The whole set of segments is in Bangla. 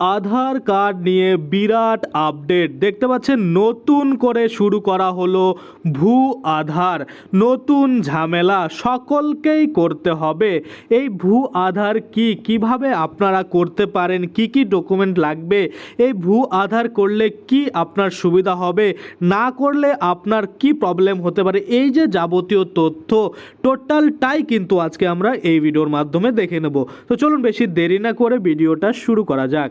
আধার কার্ড নিয়ে বিরাট আপডেট। দেখতে পাচ্ছেন, নতুন করে শুরু করা হলো ভূ আধার। নতুন ঝামেলা সকলকেই করতে হবে। এই ভূ আধার কি? কীভাবে আপনারা করতে পারেন? কি কি ডকুমেন্ট লাগবে? এই ভূ আধার করলে কি আপনার সুবিধা হবে? না করলে আপনার কি প্রবলেম হতে পারে? এই যে যাবতীয় তথ্য, টোটালটাই কিন্তু আজকে আমরা এই ভিডিওর মাধ্যমে দেখে নেব। তো চলুন বেশি দেরি না করে ভিডিওটা শুরু করা যাক।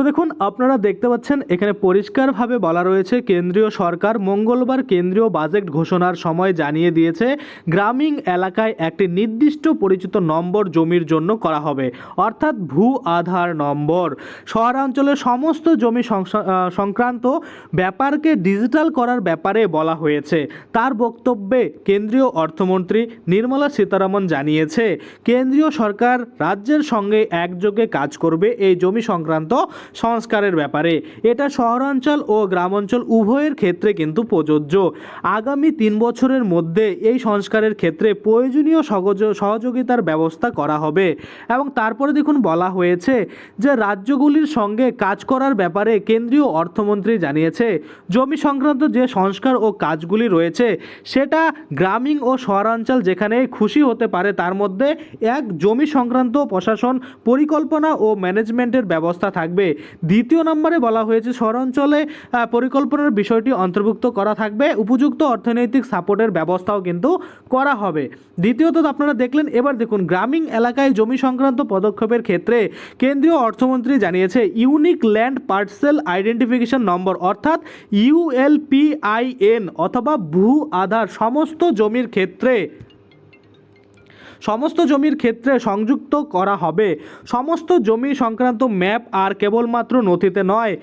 তো দেখুন, আপনারা দেখতে পাচ্ছেন, এখানে পরিষ্কারভাবে বলা রয়েছে, কেন্দ্রীয় সরকার মঙ্গলবার কেন্দ্রীয় বাজেট ঘোষণার সময় জানিয়ে দিয়েছে, গ্রামীণ এলাকায় একটি নির্দিষ্ট পরিচিত নম্বর জমির জন্য করা হবে। অর্থাৎ ভূ আধার নম্বর। শহরাঞ্চলের সমস্ত জমি সংক্রান্ত ব্যাপারকে ডিজিটাল করার ব্যাপারে বলা হয়েছে। তার বক্তব্যে কেন্দ্রীয় অর্থমন্ত্রী নির্মলা সীতারামন জানিয়েছে, কেন্দ্রীয় সরকার রাজ্যের সঙ্গে একযোগে কাজ করবে, এই জমি সংক্রান্ত সংস্কারের ব্যাপারে। এটা শহরাঞ্চল ও গ্রামাঞ্চল উভয়ের ক্ষেত্রে কিন্তু প্রযোজ্য। আগামী তিন বছরের মধ্যে এই সংস্কারের ক্ষেত্রে প্রয়োজনীয় সহযোগিতার ব্যবস্থা করা হবে। এবং তারপরে দেখুন বলা হয়েছে যে রাজ্যগুলির সঙ্গে কাজ করার ব্যাপারে কেন্দ্রীয় অর্থমন্ত্রী জানিয়েছে, জমি সংক্রান্ত যে সংস্কার ও কাজগুলি রয়েছে, সেটা গ্রামীণ ও শহরাঞ্চল যেখানে খুশি হতে পারে, তার মধ্যে এক জমি সংক্রান্ত প্রশাসন পরিকল্পনা ও ম্যানেজমেন্টের ব্যবস্থা থাকবে। দ্বিতীয় নম্বরে বলা হয়েছে, শহরাঞ্চলে পরিকল্পনার বিষয়টি অন্তর্ভুক্ত করা থাকবে। উপযুক্ত অর্থনৈতিক সাপোর্টের ব্যবস্থাও কিন্তু করা হবে। দ্বিতীয়ত, আপনারা দেখলেন, এবার দেখুন, গ্রামীণ এলাকায় জমি সংক্রান্ত পদক্ষেপের ক্ষেত্রে কেন্দ্রীয় অর্থমন্ত্রী জানিয়েছে, unique land parcel identification number, অর্থাৎ ইউএলপিআইএন অথবা ভূ আধার, সমস্ত জমির ক্ষেত্রে সমস্ত জমির ক্ষেত্রে সংযুক্ত করা হবে। সমস্ত জমি সংক্রান্ত ম্যাপ আর কেবলমাত্র নথিতে নয়।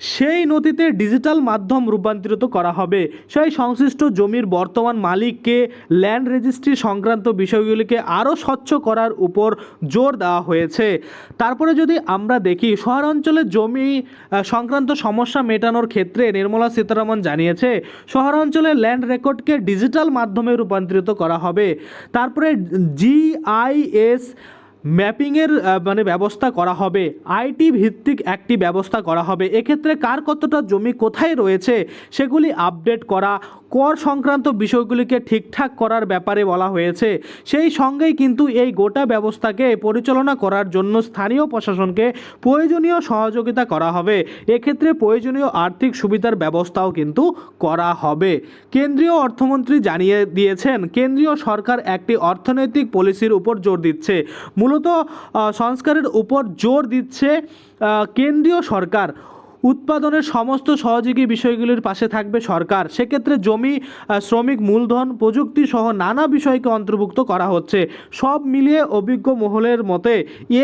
সেই নথিতে ডিজিটাল মাধ্যম রূপান্তরিত করা হবে। সেই সংশ্লিষ্ট জমির বর্তমান মালিককে ল্যান্ড রেজিস্ট্রি সংক্রান্ত বিষয়গুলিকে আরও স্বচ্ছ করার উপর জোর দেওয়া হয়েছে। তারপরে যদি আমরা দেখি, শহরাঞ্চলে জমি সংক্রান্ত সমস্যা মেটানোর ক্ষেত্রে নির্মলা সীতারামন জানিয়েছে, শহরাঞ্চলে ল্যান্ড রেকর্ডকে ডিজিটাল মাধ্যমে রূপান্তরিত করা হবে। তারপরে জিআইএস ম্যাপিংয়ের মানে ব্যবস্থা করা হবে। আইটি ভিত্তিক একটি ব্যবস্থা করা হবে। এক্ষেত্রে কার কতটা জমি কোথায় রয়েছে সেগুলি আপডেট করা, কর সংক্রান্ত বিষয়গুলিকে ঠিকঠাক করার ব্যাপারে বলা হয়েছে। সেই সঙ্গেই কিন্তু এই গোটা ব্যবস্থাকে পরিচালনা করার জন্য স্থানীয় প্রশাসনকে প্রয়োজনীয় সহযোগিতা করা হবে। এক্ষেত্রে প্রয়োজনীয় আর্থিক সুবিধার ব্যবস্থাও কিন্তু করা হবে। কেন্দ্রীয় অর্থমন্ত্রী জানিয়ে দিয়েছেন, কেন্দ্রীয় সরকার একটি অর্থনৈতিক পলিসির উপর জোর দিচ্ছে। মূলত সংস্কারের উপর জোর দিচ্ছে কেন্দ্রীয় সরকার। উৎপাদনের সমস্ত সহযোগী বিষয়গুলির পাশে থাকবে সরকার। সেক্ষেত্রে জমি শ্রমিক, মূলধন প্রযুক্তি সহ নানা বিষয়কে অন্তর্ভুক্ত করা হচ্ছে। সব মিলিয়ে অভিজ্ঞ মহলের মতে,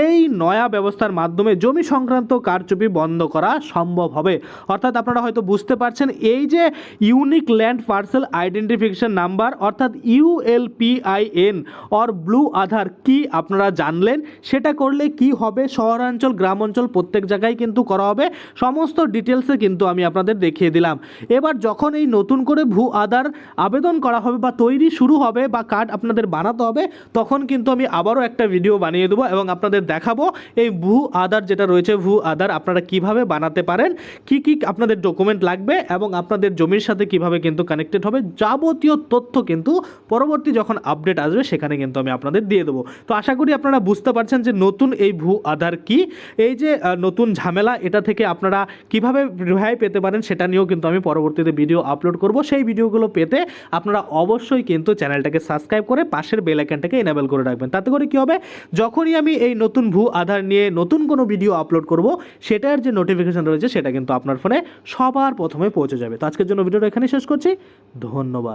এই নয়া ব্যবস্থার মাধ্যমে জমি সংক্রান্ত কারচুপি বন্ধ করা সম্ভব হবে। অর্থাৎ আপনারা হয়তো বুঝতে পারছেন, এই যে unique land parcel identification number, অর্থাৎ ইউএলপিআইএন অর ব্লু আধার কি আপনারা জানলেন? সেটা করলে কি হবে? শহরাঞ্চল গ্রাম অঞ্চল প্রত্যেক জায়গায় কিন্তু করা হবে। সমস্ত ডিটেলসে কিন্তু আমি আপনাদের দেখিয়ে দিলাম। এবার যখন এই নতুন করে ভূ আধার আবেদন করা হবে বা তৈরি শুরু হবে বা কার্ড আপনাদের বানাতে হবে, তখন কিন্তু আমি আবারও একটা ভিডিও বানিয়ে দেবো এবং আপনাদের দেখাবো এই ভূ আধার যেটা রয়েছে, ভূ আধার আপনারা কীভাবে বানাতে পারেন, কি কি আপনাদের ডকুমেন্ট লাগবে এবং আপনাদের জমির সাথে কীভাবে কিন্তু কানেক্টেড হবে, যাবতীয় তথ্য কিন্তু পরবর্তী যখন আপডেট আসবে সেখানে কিন্তু আমি আপনাদের দিয়ে দেবো। তো আশা করি আপনারা বুঝতে পারছেন যে নতুন এই ভূ আধার কি? এই যে নতুন ঝামেলা, এটা থেকে আপনারা কীভাবে রেহাই পেতে পারেন সেটা নিয়েও কিন্তু আমি পরবর্তীতে ভিডিও আপলোড করব। সেই ভিডিওগুলো পেতে আপনারা অবশ্যই কিন্তু চ্যানেলটাকে সাবস্ক্রাইব করে পাশের বেল আইকনটাকে এনাবেল করে রাখবেন। তাতে করে কী হবে? যখনই আমি এই নতুন ভূ আধার নিয়ে নতুন কোনো ভিডিও আপলোড করব, সেটার যে নোটিফিকেশন রয়েছে সেটা কিন্তু আপনার ফোনে সবার প্রথমে পৌঁছে যাবে। তো আজকের জন্য ভিডিওটা এখানে শেষ করছি। ধন্যবাদ।